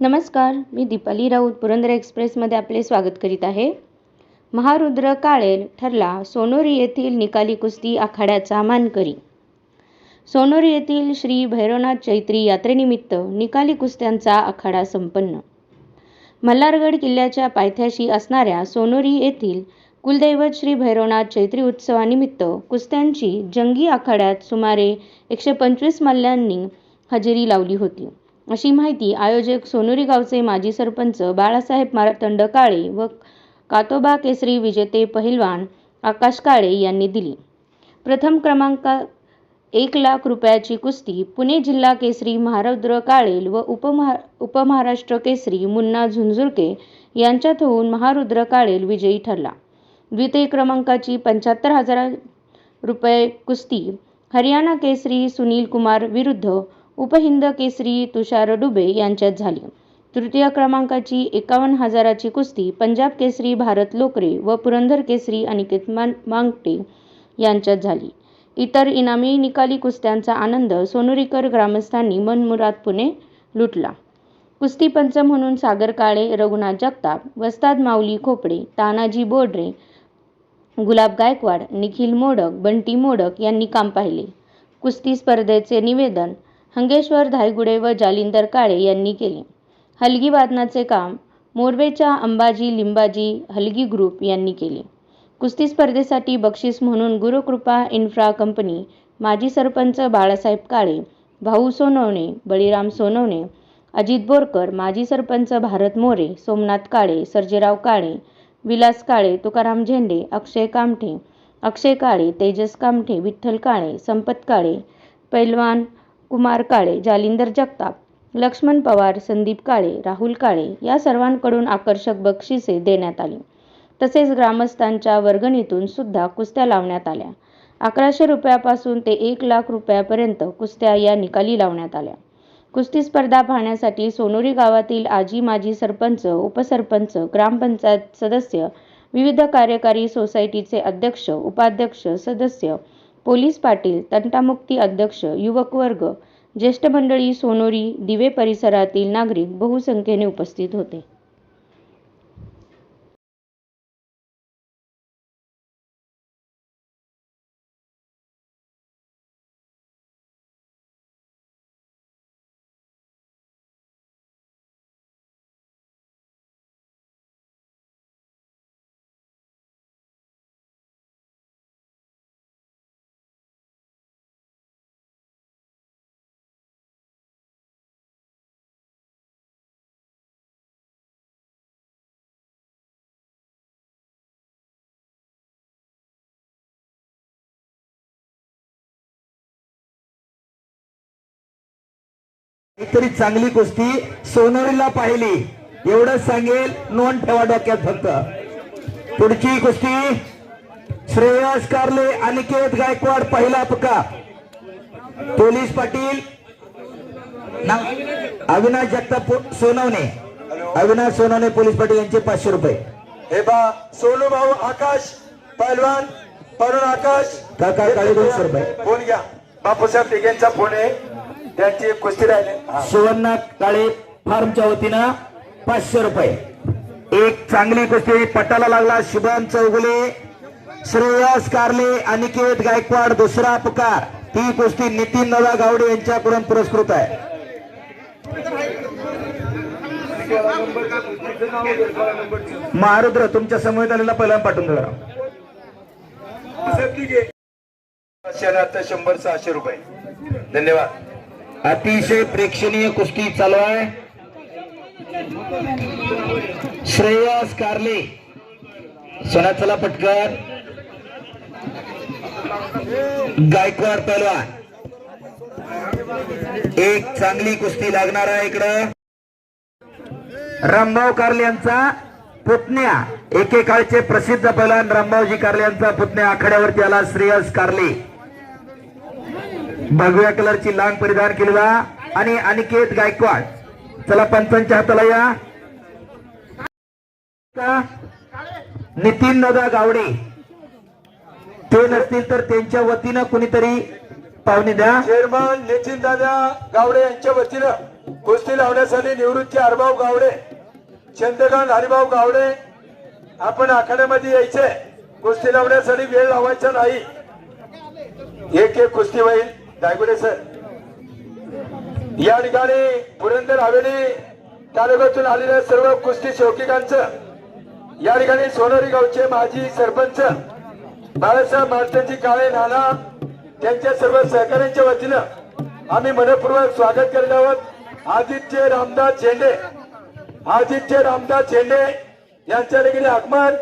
नमस्कार मी दीपाली राऊत पुरंदर एक्सप्रेसमध्ये आपले स्वागत करीत आहे. महारुद्र काळेल ठरला सोनोरी येथील निकाली कुस्ती आखाड्याचा मानकरी. सोनोरी येथील श्री भैरवनाथ चैत्री यात्रेनिमित्त निकाली कुस्त्यांचा आखाडा संपन्न. मल्हारगड किल्ल्याच्या पायथ्याशी असणाऱ्या सोनोरी येथील कुलदैवत श्री भैरवनाथ चैत्री उत्सवानिमित्त कुस्त्यांची जंगी आखाड्यात सुमारे एकशे पंचवीस मल्ल्यांनी हजेरी लावली होती. अशी माहिती आयोजक सोनुरी गावचे माजी सरपंच बाळासाहेब मारतंड काळे व कातोबा केसरी विजेते पहिलवान आकाश काळे यांनी दिली. प्रथम क्रमांक एक लाख रुपयाची कुस्ती पुणे जिल्हा केसरी महारुद्र काळेल व उपमहा उपमहाराष्ट्र केसरी मुन्ना झुंझुरके यांच्यात होऊन महारुद्र काळेल विजयी ठरला. द्वितीय क्रमांकाची पंच्याहत्तर हजार रुपये कुस्ती हरियाणा केसरी सुनील कुमार विरुद्ध उपहिंद केसरी तुषार डुबे यांच्यात झाली. तृतीय क्रमांकाची एकावन्न हजाराची कुस्ती पंजाब केसरी भारत लोकरे व पुरंदर केसरी अनिकेत मान मांगटे यांच्यात झाली. इतर इनामी निकाली कुस्त्यांचा आनंद सोनुरीकर ग्रामस्थांनी मनमुरादपणे लुटला. कुस्ती पंच म्हणून सागर काळे रघुनाथ जगताप वस्ताद माऊली खोपडे तानाजी बोडरे गुलाब गायकवाड निखिल मोडक बंटी मोडक यांनी काम पाहिले. कुस्ती स्पर्धेचे निवेदन हंगेश्वर धायगुडे व जालिंदर काळे यांनी केले. हलगी वादनाचे काम मोरवेच्या अंबाजी लिंबाजी हलगी ग्रुप यांनी केले. कुस्ती स्पर्धेसाठी बक्षीस म्हणून गुरुकृपा इन्फ्रा कंपनी माजी सरपंच बाळासाहेब काळे भाऊ सोनवणे बळीराम सोनवणे अजित बोरकर माजी सरपंच भारत मोरे सोमनाथ काळे सर्जेराव काळे विलास काळे तुकाराम झेंडे अक्षय कामठे अक्षय काळे तेजस कामठे विठ्ठल काळे संपत काळे पैलवान कुमार काळे जालिंदर जगताप लक्ष्मण पवार संदीप काळे राहुल काळे या सर्वांकडून आकर्षक बक्षिसे देण्यात आली. तसेच ग्रामस्थांच्या वर्गणीतून सुद्धा कुस्त्या लावण्यात आल्या. अकराशे रुपयापासून ते एक लाख रुपयापर्यंत कुस्त्या या निकाली लावण्यात आल्या. कुस्ती स्पर्धा पाहण्यासाठी सोनोरी गावातील आजी माजी सरपंच उपसरपंच ग्रामपंचायत सदस्य विविध कार्यकारी सोसायटीचे अध्यक्ष उपाध्यक्ष सदस्य पोलीस पाटील तंटामुक्ती अध्यक्ष युवक वर्ग ज्येष्ठ मंडळी सोनोरी दिवे परिसरातील नागरिक बहुसंख्येने उपस्थित होते. तरी चांगली कुस्ती सोनवरीला पाहिली. एवढंच सांगेल नोंद ठेवा डोक्यात फक्त. पुढची कुस्ती श्रेयस कारले अनिकेत गायकवाड पहिला पका. पोलीस पाटील अविनाश जगताप सोनवणे. अविनाश सोनवणे पोलीस पाटील यांचे पाचशे रुपये. हे बा सोनू भाऊ आकाश पहलवान तरुण आकाश. काका काळे दोनशे रुपये फोन घ्या. बापूसाहेब तिघेंचा फोन आहे. त्यांची एक कुस्ती राहिली. हा. सुवर्ण काळे फार्मच्या वतीनं पाचशे रुपये. एक चांगली कुस्ती पटाला लागला शुभम चौगुले श्रेयस कारले अनिकेत गायकवाड दुसरा पुकार. ती कुस्ती नितीन नवा गावडे यांच्याकडून पुरस्कृत आहे. महारुद्र तुमच्यासमोर आलेला पहिला पाठवून द्या आता शंभर सहाशे रुपये. धन्यवाद. अतिशय प्रेक्षणीय कुस्ती चालू आहे. श्रेयस कारले. सोना चला गायकवाड पहलवान. एक चांगली कुस्ती लागणार आहे इकडं. रामभाऊ कारले यांचा पुतण्या. एकेकाळचे प्रसिद्ध पहलवान रामभाऊजी कारले यांचा पुतण्या आखाड्यावरती आला श्रेयस कारले. भगव्या कलरची लांग परिधान केलेला आणि अनिकेत गायकवाड. चला पंचांच्या हाताला या. नितीन दादा गावडे. ते नसतील तर त्यांच्या वतीनं कुणीतरी पाहुणे द्या. चेअरमन नितीन दादा गावडे यांच्या वतीनं कुस्ती लावण्यासाठी निवृत्ती हरभाऊ गावडे चंद्रकांत हरिभाऊ गावडे आपण आखाड्यामध्ये यायचे. कुस्ती लावण्यासाठी वेळ लावायचा नाही. एक एक कुस्ती होईल. दायगुडे सर. या ठिकाणी पुरंदर हवेली तालुक्यातून आलेल्या सर्व कुस्ती शौकिकांचं या ठिकाणी सोनोरी गावचे माजी सरपंच बाळासाहेब महाराजांची काळे नाना त्यांच्या सर्व सहकाऱ्यांच्या वतीनं आम्ही मनपूर्वक स्वागत करीत आहोत. आदित्य रामदास झेंडे आदित्य रामदास झेंडे यांच्या देखील आगमन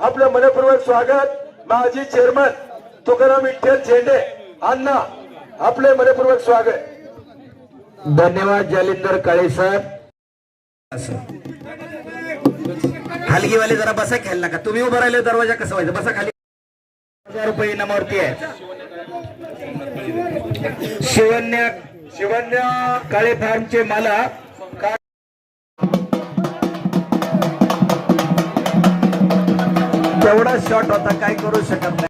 आपलं मनपूर्वक स्वागत. माजी चेअरमन तुकाराम विठ्ठल झेंडे अण्णा आपले मनपूर्वक स्वागत. धन्यवाद जालिंदर काळे सर हलगीवाले जरा बसा खेळ का तुम्ही उभं राहिले दरवाजा कसा व्हायचा? बसा खाली. हजार रुपये इनामावरती आहे. शिवन्या शिवन्या काळे फार्मचे माला तेवढा शॉट होता काय करू शकत नाही.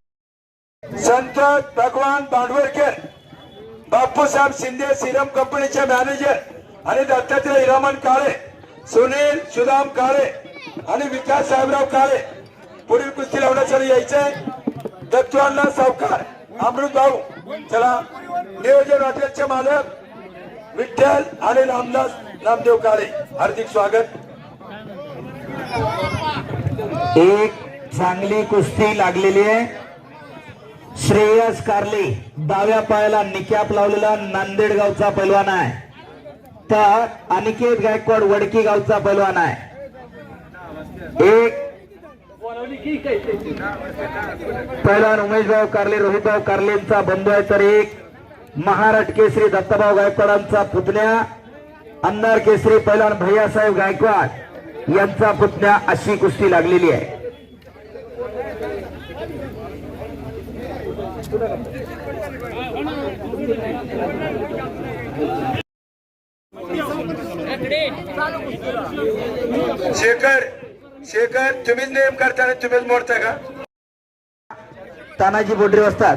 संत भगवान भांडवलकर बापूसाहेब शिंदे सिरम कंपनीचे मॅनेजर आणि दत्तात्रय हिरामन काळे सुनील सुदाम काळे आणि विकास साहेबराव काळे. पुढील कुस्ती लावण्यासाठी यायचे दत्तवांना सावकार अमृत भाऊ. चला नियोजन हॉटेलचे मालक विठ्ठल आणि रामदास नामदेव काळे. हार्दिक स्वागत. एक चांगली कुस्ती लागलेली आहे. श्रेयस कारले डाव्या पायाला निकॅप लावलेला नांदेड गावचा पैलवान आहे. तर अनिकेत गायकवाड वडकी गावचा पैलवान आहे. एक पैलवान उमेशभाऊ कारले रोहितभाऊ कारलेंचा बंधू आहे तर एक महाराष्ट्र केसरी दत्ताभाऊ गायकवाडांचा पुतण्या अन्नार केसरी पैलवान भैयासाहेब गायकवाड यांचा पुतण्या अशी कुस्ती लागलेली आहे. शेखर शेखर तुम्हीच नेम करता तुम्हीच मोडता का? तानाजी बोडरे असतात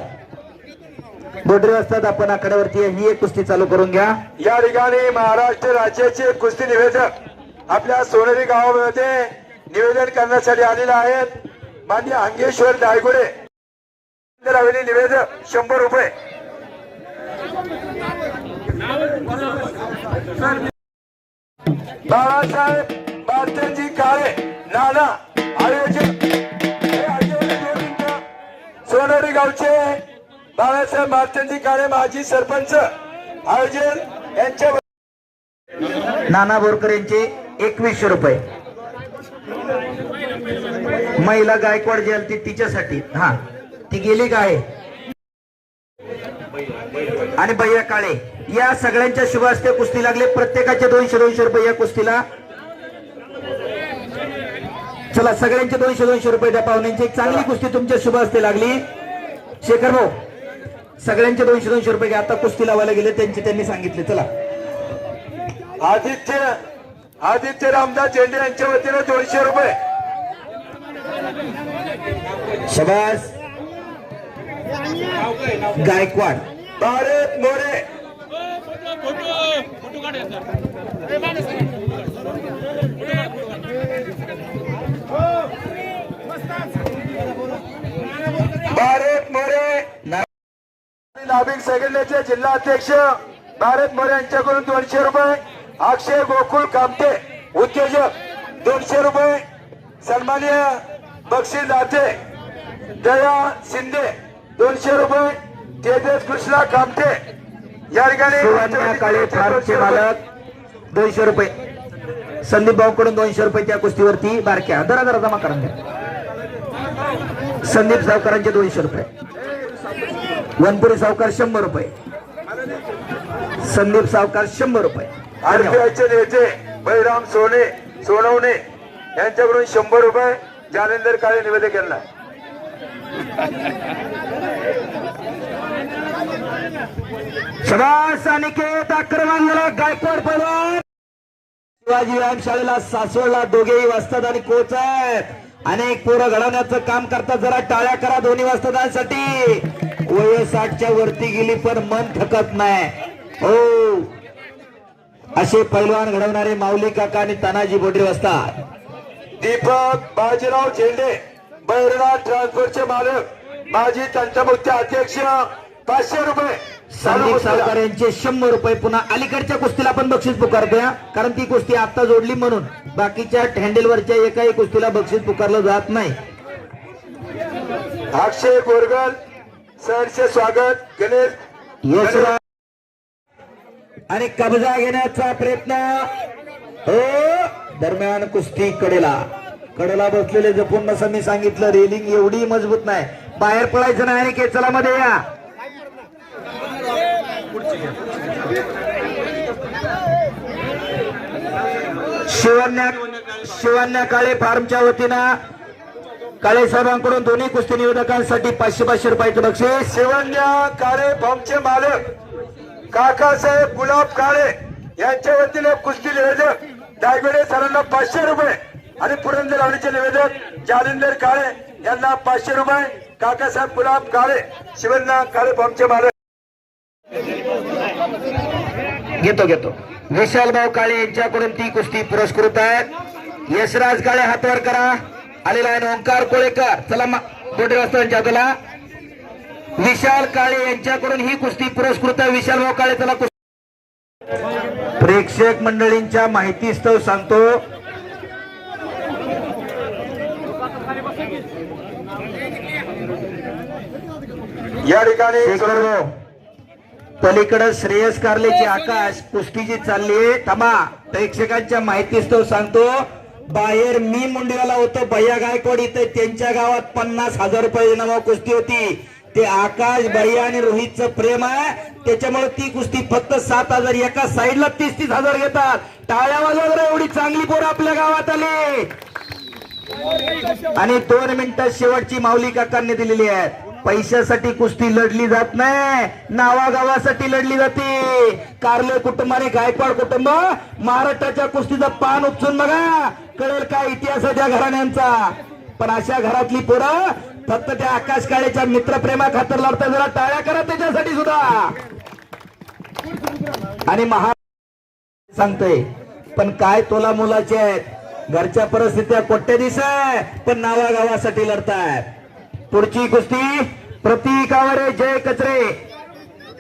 बोडरे असतात आपण आकड्यावरती ही एक कुस्ती चालू करून घ्या. या ठिकाणी महाराष्ट्र राज्याचे कुस्ती निवेदक आपल्या सोनेरी गावामध्ये निवेदन करण्यासाठी आलेले आहेत. मान्य अंगेश्वर दायगुडे हवेली निवेद शंभर रुपये. बाळासाहेब बारतेजी काळे नाना आयोजक हे गावचे बाळासाहेब मार्तंडी काळे माजी सरपंच आयोजन यांच्या नाना बोरकर यांचे एकवीसशे रुपये. महिला गायकवाड जी आली ती तिच्यासाठी. हा. ती गेली का आहे? आणि भैया काळे या सगळ्यांच्या शुभ हस्ते कुस्ती लागले. प्रत्येकाचे दोनशे दोनशे रुपये या कुस्तीला. चला सगळ्यांचे दोनशे दोनशे रुपये द्या पाहुण्यांची. एक चांगली कुस्ती तुमच्या शुभ हस्ते लागली. शेखर भाऊ सगळ्यांचे दोनशे दोनशे रुपये आता कुस्ती लावायला गेले त्यांचे त्यांनी सांगितले. चला. आदित्य आदित्य रामदास झेंडे यांच्या वतीनं दोनशे रुपये. शबास. गायकवाड. भारत मोरे. भारत मोरे. नाभिक संघटनेचे जिल्हा अध्यक्ष भारत मोरे यांच्याकडून दोनशे रुपये अक्षय गोकुळ कामते उद्योजक दोनशे रुपये. सन्माननीय बक्षीस दाते दया शिंदे. दोनशे रुपये तेजस कृष्णा कामते या ठिकाणी काळे फार्मचे मालक दोनशे रुपये. संदीप भाऊकडून दोनशे रुपये त्या कुस्तीवरती बारक्या. जरा जरा जमा करून द्या. संदीप सावकारांचे दोनशे रुपये. वनपुरी सावकार शंभर रुपये. संदीप सावकार शंभर रुपये. आरपीआयचे नेते बळीराम सोने सोनवणे यांच्याकडून शंभर रुपये जानेंदर काळे निवेदक यांना शबास अनिकेत आक्रमण झाला गायकवाड पैलवान शिवाजी व्यायाम शाळेला सासवडला दोघेही वाजतात आणि कोच आहेत. अनेक पोरं घडवण्याचं काम करतात. जरा टाळ्या करा दोन्ही वाजतासाठी वय साठच्या वरती गेली पण मन थकत नाही. हो. असे पैलवान घडवणारे माऊली काका आणि तानाजी बोडरे असतात दीपक बाजीराव झेंडे बैरनाथ ट्रान्सपोर्टचे मालक माजी तंटमुक्त अध्यक्ष पाचशे रुपये. संदीप सावकार यांचे शंभर रुपये पुन्हा अलीकडच्या कुस्तीला आपण बक्षीस पुकारतोय. कारण ती कुस्ती आता जोडली म्हणून. बाकीच्या हँडलवरच्या एकाही कुस्तीला बक्षीस पुकारलं जात नाही. अक्षय बोरगल सरचे स्वागत गणेश. यशराज आणि कब्जा घेण्याचा प्रयत्न. हो दरम्यान कुस्ती कडेला. कडेला बसलेले जपून नसं मी सांगितलं रेलिंग एवढी मजबूत नाही. बाहेर पडायचं नाही आणि केचला मध्ये या. शिवन्या शिवन्या काळे फार्मच्या वतीनं काळे साहेबांकडून दोन्ही कुस्ती निवेदकांसाठी पाचशे पाचशे रुपयाचं बक्षीस. शिवण्या काळे फार्मचे मालक काकासाहेब गुलाब काळे यांच्या वतीने कुस्ती निवेदक दायगडे सरांना पाचशे रुपये आणि पुरंदर लावणीचे निवेदक जालिंदर काळे यांना पाचशे रुपये काकासाहेब गुलाब काळे शिवण्या काळे फार्मचे मालक. घेतो घेतो. विशाल भाऊ काळे यांच्याकडून ती कुस्ती पुरस्कृत आहेत. यशराज काळे हातवर करा. आलेला आहे ओंकार कोळेकर. चला मोठे वाजता तुला विशाल काळे यांच्याकडून ही कुस्ती पुरस्कृत आहे. विशाल भाऊ काळे चला प्रेक्षक मंडळींच्या माहितीस्तव सांगतो. या ठिकाणी पलीकडे श्रेयस कारलेची आकाश कुस्तीची चालली थांबा प्रेक्षकांच्या माहितीस्तव सांगतो. बाहेर मी मुंडेवाला होतो भैया गायकवाड इथे. त्यांच्या गावात पन्नास हजार रुपये नावा कुस्ती होती. ते आकाश भैया आणि रोहितचं प्रेम आहे. त्याच्यामुळे ती कुस्ती फक्त सात हजार एका साईडला तीस तीस हजार घेतात. टाळ्या वाजवा एवढी चांगली पोरं आपल्या गावात आली. आणि दोन मिनिटं शेवटची माऊली काकांनी दिलेली आहे पैशासाठी कुस्ती लढली जात नाही. नावागावासाठी लढली जाते. कारले कुटुंबाने गायकवाड कुटुंब महाराष्ट्राच्या कुस्तीचं पान उपसून बघा. कळेल काय इतिहास आहे त्या घराण्यांचा. पण अशा घरातली पोरं फक्त त्या आकाश काळेच्या मित्रप्रेमा खातर लढता जरा टाळ्या करा त्याच्यासाठी सुद्धा. आणि महा सांगतोय पण काय तोला मुलाचे आहेत? घरच्या परिस्थित्या कोट्या दिसत पण नावागावासाठी लढतायत. पुढची कुस्ती प्रतीकावरे जय कचरे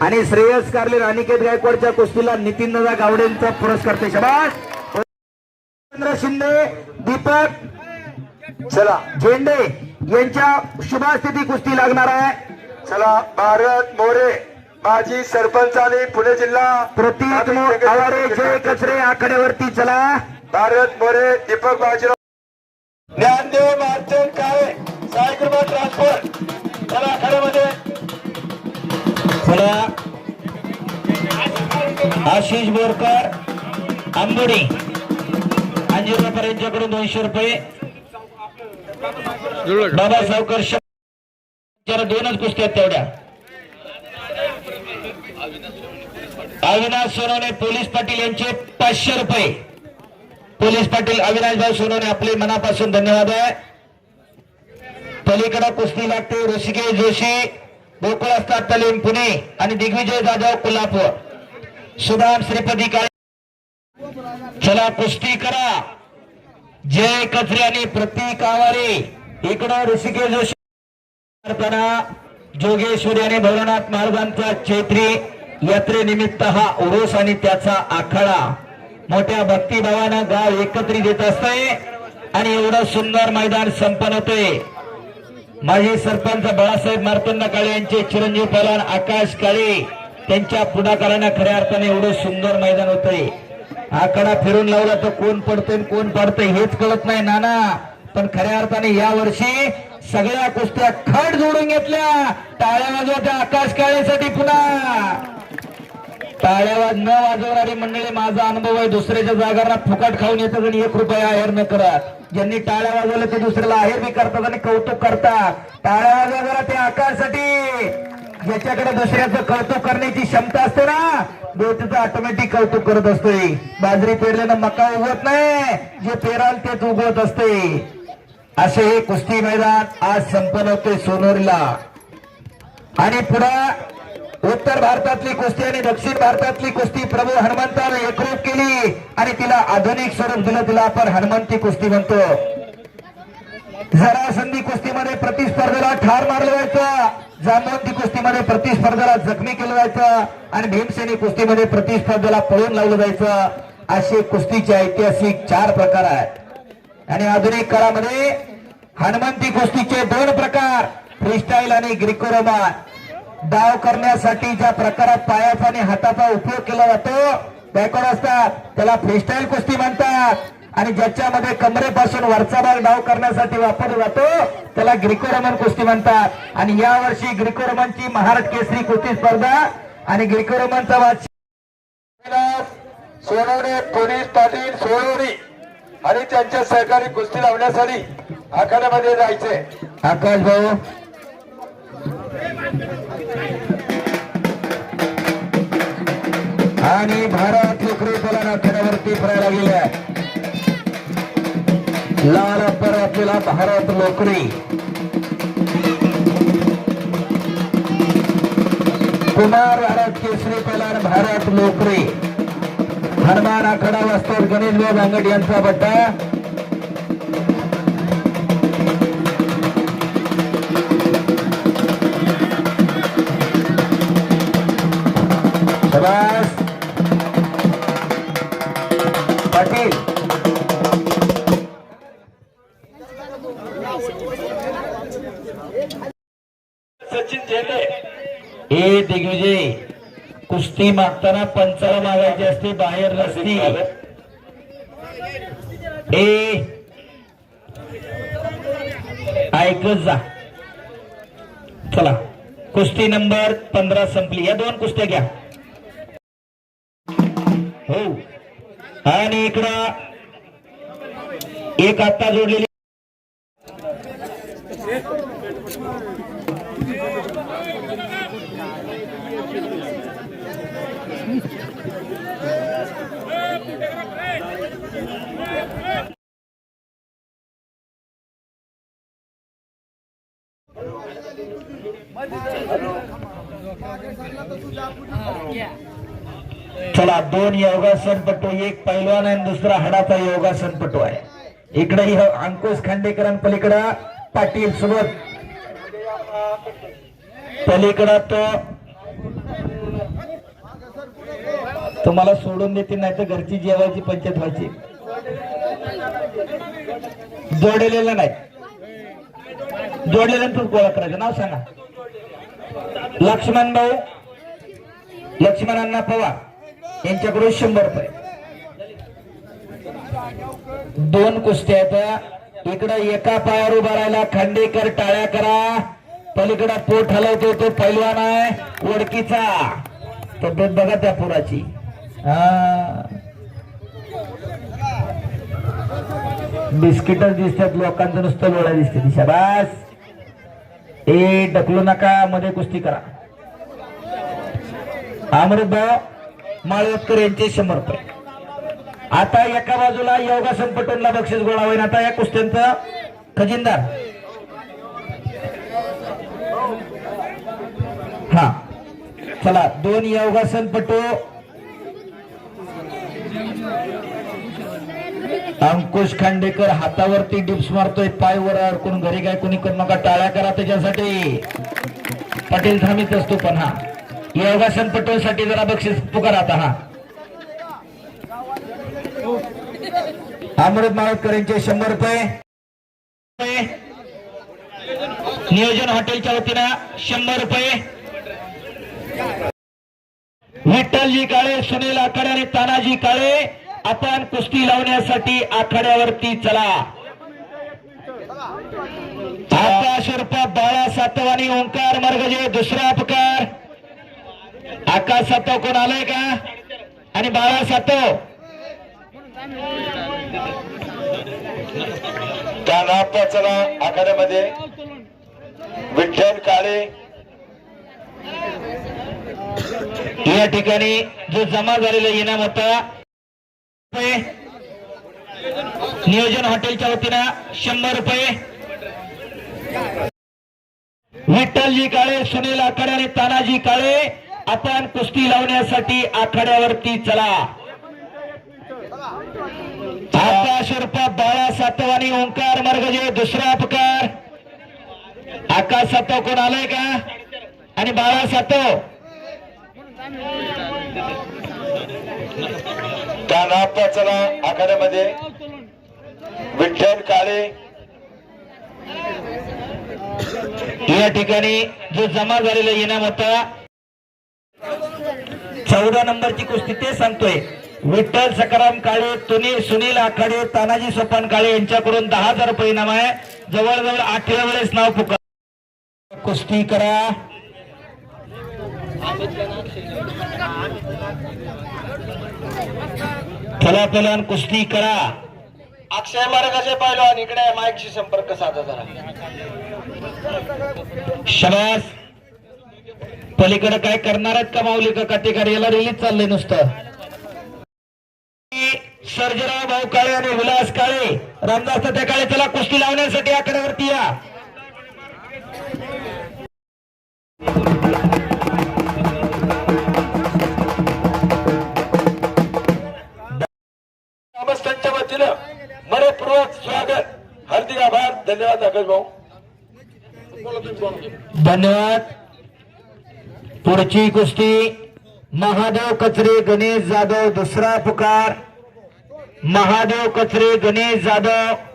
आणि श्रेयस कारले अनिकेत गायकवाडच्या कुस्तीला नितीन दादा गावडेंचा पुरस्कार ते रवींद्र शिंदे दीपक चला झेंडे यांच्या शुभास्थिती कुस्ती लागणार आहे. चला भारत मोरे माजी सरपंच आणि पुणे जिल्हा प्रतीक आवारे जय कचरे आकड्यावरती चला. भारत मोरे दीपक बाजीराव. ज्ञानदेव मार्चन काळे. सायकृपा ट्रान्सफर. त्याला आखाड्यामध्ये चला. आशिष बोरकर आंबोडी. अंजिरा पर्यंतकडून दोनशे रुपये. बाबा सावकर श- दोनच कुस्ती आहेत तेवढ्या. अविनाश सोनवणे पोलीस पाटील यांचे पाचशे रुपये. पोलीस पाटील अविनाशभाई सोनवणे आपले मनापासून धन्यवाद आहे. पलीकडे कुस्ती लागते. ऋषिकेश जोशी गोकुळ असतात तलीम पुणे आणि दिग्विजय जाधव कोल्हापूर. सुधाम श्रीपती काळे. चला कुस्ती करा. जय कचरे आणि प्रतीक आवारे. इकडं ऋषिकेश जोशी. जोगेश्वरी आणि भवनाथ महाराजांचा चैत्री यात्रेनिमित्त हा उरूस आणि त्याचा आखाडा. मोठ्या भक्तिभावानं गाव एकत्रित येत असतंय आणि एवढं सुंदर मैदान संपन्न होतंय. माजी सरपंच बाळासाहेब मार्तंड काळे यांचे चिरंजीव पहलवान आकाश काळे त्यांच्या पुढाकारानं खऱ्या अर्थाने एवढं सुंदर मैदान होतंय. आकडा फिरून लावला तर कोण पडतोय कोण पडतंय हेच कळत नाही नाना. पण खऱ्या अर्थाने या वर्षी सगळ्या कुस्त्या खड जोडून घेतल्या. टाळ्या वाजवत्या आकाश काळेसाठी पुन्हा. टाळ्या न वाजवणारी मंडळी माझा अनुभव आहे दुसऱ्याच्या जागांना फुकट खाऊन येतात आणि एक रुपया आहेर न करत. ज्यांनी टाळ्या वाजवल्या ते दुसऱ्याला आहेर बी करतात आणि कौतुक करतात. टाळ्या वाजवणारा ते आकारसाठी ज्याच्याकडे दुसऱ्याचं कौतुक करण्याची क्षमता असते ना देव त्याचं ऑटोमॅटिक कौतुक करत असतोय. बाजरी पेरल्यानं मका उगवत नाही जे पेराल तेच उगवत असते. असे हे कुस्ती मैदान आज संपन्न होते सोनोरीला. आणि पुढे उत्तर भारतातली कुस्ती आणि दक्षिण भारतातली कुस्ती प्रभू हनुमंतानं एकरूप केली आणि तिला आधुनिक स्वरूप दिलं तिला आपण हनुमंती कुस्ती म्हणतो. जरासंधी कुस्तीमध्ये प्रतिस्पर्धेला ठार मारलं जायचं जामवंती कुस्तीमध्ये प्रतिस्पर्धेला जखमी केलं जायचं आणि भीमसेनी कुस्तीमध्ये प्रतिस्पर्धेला पळून लावलं जायचं. असे कुस्तीचे ऐतिहासिक चार प्रकार आहेत. आणि आधुनिक काळामध्ये हनुमंती कुस्तीचे दोन प्रकार फ्रीस्टाईल आणि ग्रिकोरोमान. डाव करण्यासाठी ज्या प्रकारात पायाचा आणि हाताचा उपयोग केला जातो बॅकवर्ड असतात. त्याला फ्रीस्टाईल कुस्ती म्हणतात. आणि ज्याच्यामध्ये कमरेपासून वरचा भाग डाव करण्यासाठी वापरला जातो त्याला ग्रिकोरोमन कुस्ती म्हणतात. आणि या वर्षी ग्रिकोरोमनची महाराष्ट्र केसरी कुस्ती स्पर्धा आणि ग्रिकोरोमनचा वाच सोनवणे पोलीस पाटील सोनवणी आणि त्यांच्या सहकारी कुस्ती लावण्यासाठी आखाड्यामध्ये जायचे. आकाश भाऊ. आणि भारत लोकरी दला नाथ्यावरती फिरायला गेल्या लाल पर आपल्याला भारत नोकरी कुमार भारत केसरी पलार भारत नोकरी हनुमान आखाडा वास्तव गणेश भाऊ यांचा बट्टा. ती मागताना पंचाला मागायची असते बाहेर नसती ए. ऐकत जा. चला. कुस्ती नंबर पंधरा संपली. या दोन कुस्त्या घ्या. हो. आणि इकडं एक आत्ता जोडलेली. चला दोन योगासनपटू एक पैलवान आहे आणि दुसरा हाडाचा योगासनपटू आहे. इकडे ही हो, अंकुश खांडेकरां पलीकडं पाटील सोबत. पलीकडं तो. तुम्हाला सोडून देतील नाही तर घरची जेवायची पंचायत व्हायची. जोडलेलं नाही. जोडलेलं गोळा करायचं. नाव सांगा. लक्ष्मण भाऊ लक्ष्मणांना पवार यांच्याकडून शंभर रुपये. दोन कुस्त्या आहेत इकडं एका पायावर उभा राहिला. खांडेकर टाळ्या करा. पलीकडं पोट हलवतो तो पैलवान आहे. ओळखीचा. तब्येत बघा त्या पोराची. हा. बिस्किटच दिसतात लोकांचं नुसतं लोळा दिसते शबास ए ढकलू नका मध्ये कुस्ती करा. अमृतभाऊ माळवतकर यांचे शंभर रुपये. आता एका बाजूला योगा संपटूनला बक्षीस गोळा होईल आता या कुस्त्यांचा खजिनदार. हा. चला दोन योगासन पटू. अंकुश खांडेकर हातावरती डिप्स मारतोय पाय वर अडकून घरी काय कोणी करू नका टाळ्या करा त्याच्यासाठी. पटेल थांबित असतो पण हा. योगासन पटेल साठी जरा बक्षीस पुकार आता हा. अमृत माळतकर यांचे शंभर रुपये. नियोजन हॉटेलच्या वतीनं शंभर रुपये. विठ्ठलजी काळे सुनील आकडे आणि तानाजी काळे. आपण कुस्ती लावण्यासाठी आखाड्यावरती चला. आकाश बाळा सातव आणि ओंकार मर्गजे दुसरा अपकार. आकाश सातव कोण आलाय का? आणि बाळा सातव. त्या नापाचला आखाड्यामध्ये. विठ्ठल काळे. या ठिकाणी जो जमा झालेला इनाम होता नियोजन हॉटेलच्या वतीनं शंभर रुपये. विठ्ठलजी काळे सुनील आखाडे आणि तानाजी काळे आपण कुस्ती लावण्यासाठी आखाड्यावरती चला. आकाश उर्फ बाळा सातव आणि ओंकार मर्गजे दुसरा अपकार. आकाश सातव कोण आलाय का? आणि बाळा सातव. कानाप्पा चला आखाड्यामध्ये. विठ्ठल काळे. या ठिकाणी जो जमा झालेला इनाम होता चौदा नंबरची कुस्ती ते सांगतोय. विठ्ठल सकाराम काळे तुनी सुनील आखाडे तानाजी सोपान काळे यांच्याकडून दहा हजार रुपये इनाम आहे. जवळजवळ आठव्या वेळेस नाव पुकार कुस्ती करा. चला पलान कुस्ती करा. अक्षय मार्गाचे पाहिलो इकडे माईकशी संपर्क साधा जरा. शबास. पलीकडे काय करणार आहेत का माऊली का काटेकार? याला रिलीज चाललंय नुसतं. सर्जराव भाऊ काळे आणि विलास काळे. रामदास त्या काळे त्याला कुस्ती लावण्यासाठी आकड्यावरती या. धन्यवाद आकाश भाऊ. धन्यवाद. पुढची कुस्ती महादेव कचरे गणेश जाधव दुसरा पुकार. महादेव कचरे गणेश जाधव.